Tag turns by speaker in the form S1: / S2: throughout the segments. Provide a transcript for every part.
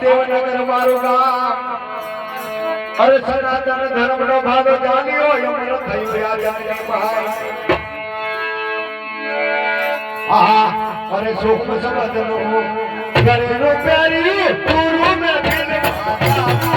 S1: દેવનગર મારું ગામ. અરે સનાતન ધર્મ નો ભાગ જાણ્યો એમ થયું આ જાણી મહારાજ આ અરે સુખ સમજ નો ઘરે નો પ્યારી પૂરું મેં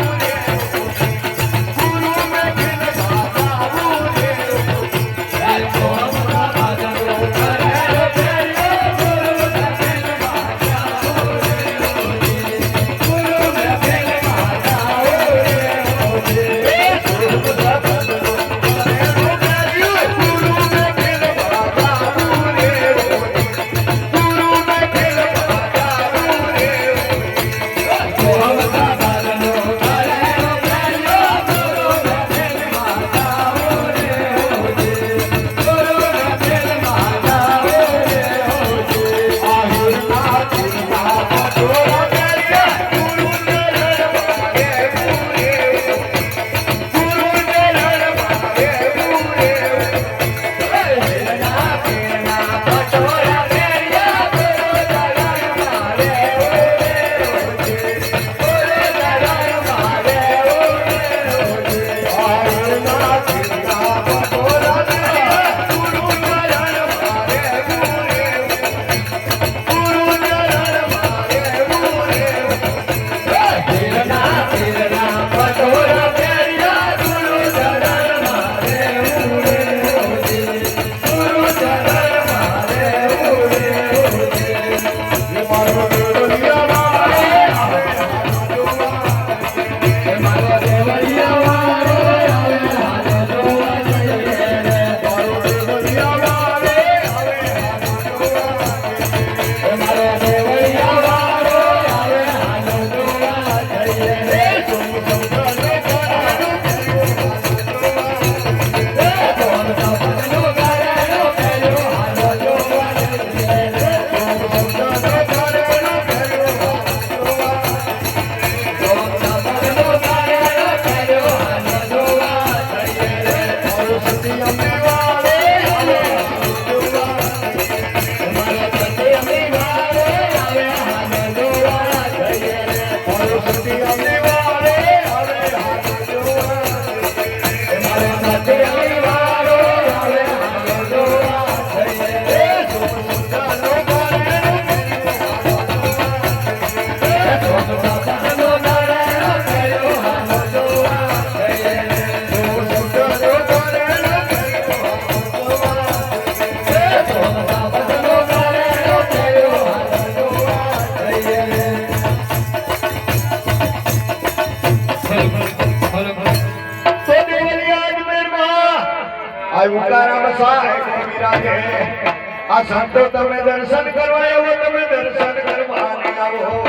S1: કર્યા આ સંતો તમે દર્શન કરવા આવો તમે દર્શન કરવા આવો.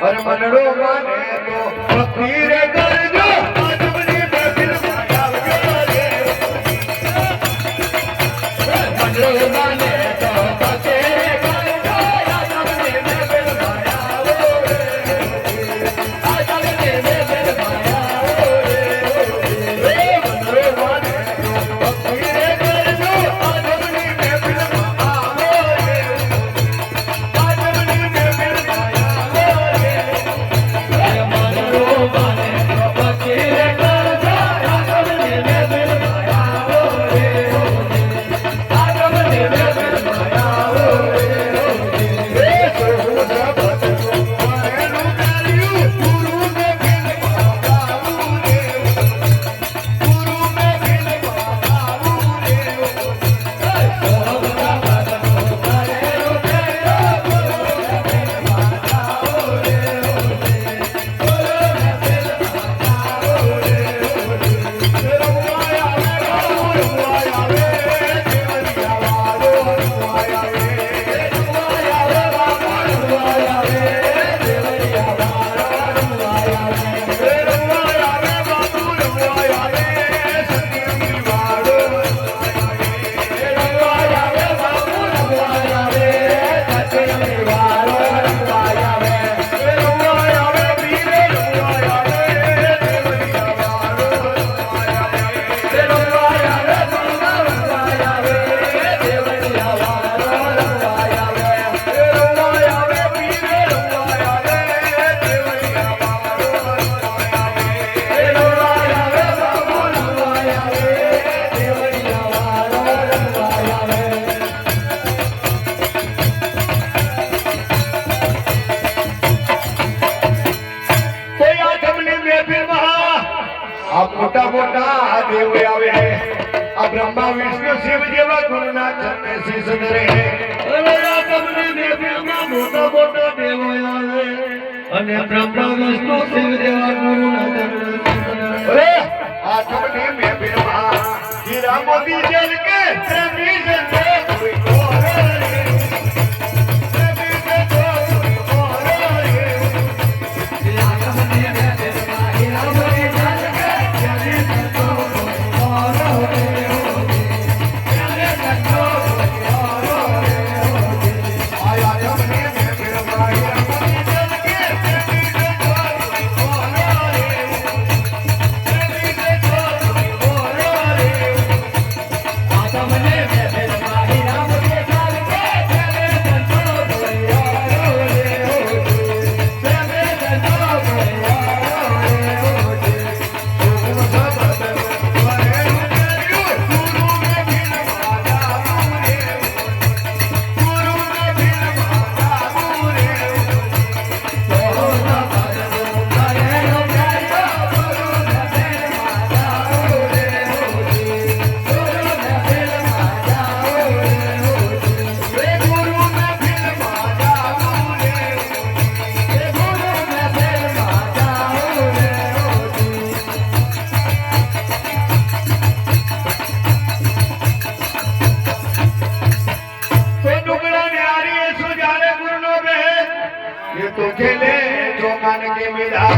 S1: અરે મનડો માને તો ફકીર મોટા મોટા દેવો
S2: અને બ્રહ્મા વિષ્ણુ શિવ દેવા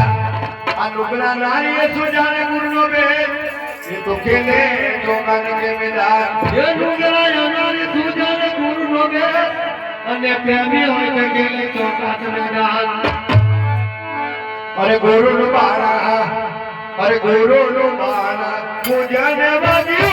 S1: આ નુકડા નારી સુજાને ગુરનો બે એ તો ખેલે ચોકાન કે મેદાન
S2: એ ડુંગરા યનારી સુજાને ગુરુનો બે અને પ્રેમી હોય તો ગેલે ચોકાત મેદાન
S1: અરે ગુરુ નું બારા અરે ગુરુ નું બારા પૂજન વાગ્યું